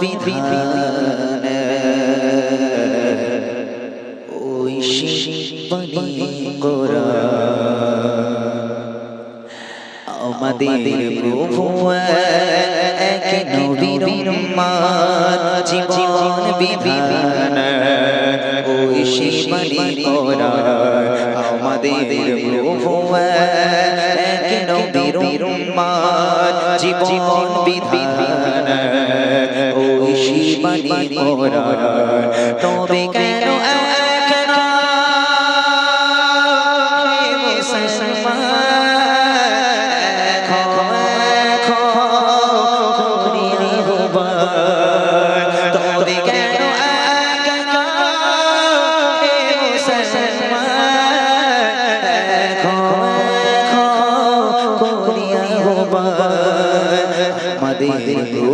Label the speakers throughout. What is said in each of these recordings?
Speaker 1: বিধান ওই শিবানী আমাদের প্রভু এক নবীর মান জীবন বিধান ওই শিবানী আমাদের প্রভু এক নবীর মান জীবন বিধান। শিবানী গোরা তবে কেন কেন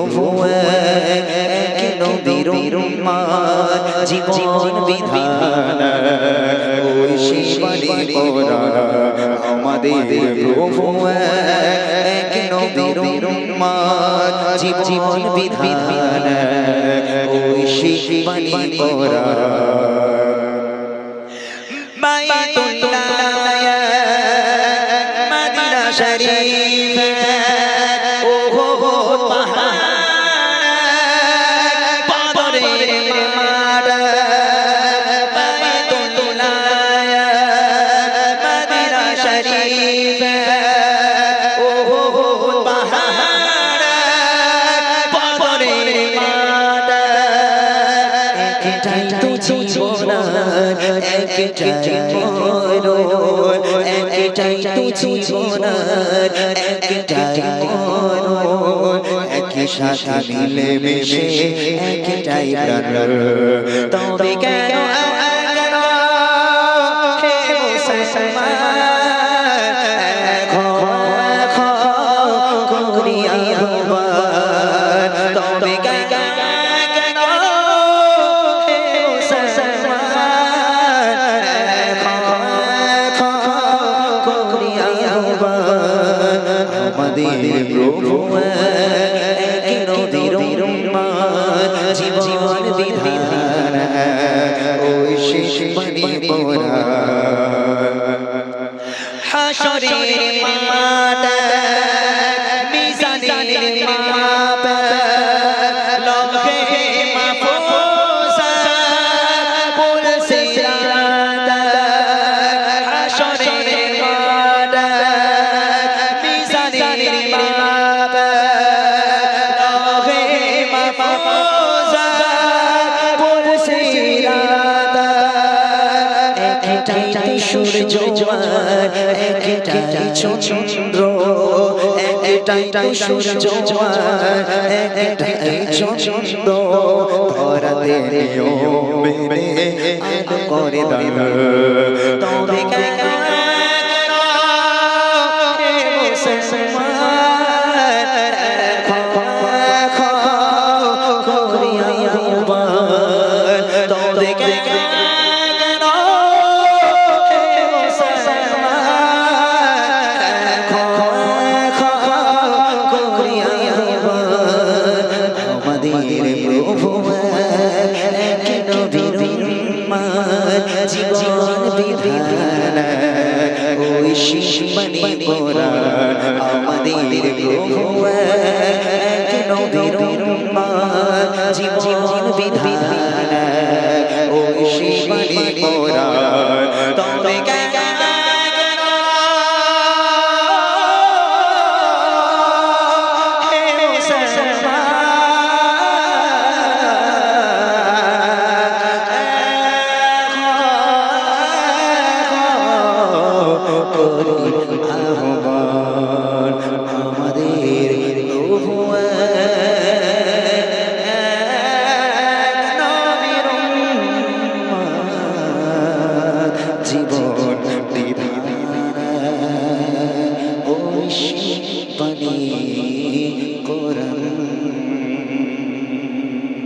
Speaker 1: প্রভু কেন জীবন বিধান। ওই শিবানী করা আমাদের প্রভু কেন জীবন বিধান। ওই শিবানী করা শরীফ একটাই তো জীবন একটাই একই সাথে মিলে মিশে একটাই তবে কেন আমাদের প্রভু জীবন বিধান সূর্য একটাই চন্দ্র একটাই সূর্য একটাই চন্দ্র। ধরাতে মেরে আলো করে দান তবে ওই শিশমানি গোরা আমাদের প্রভু কেন জীবন বিধান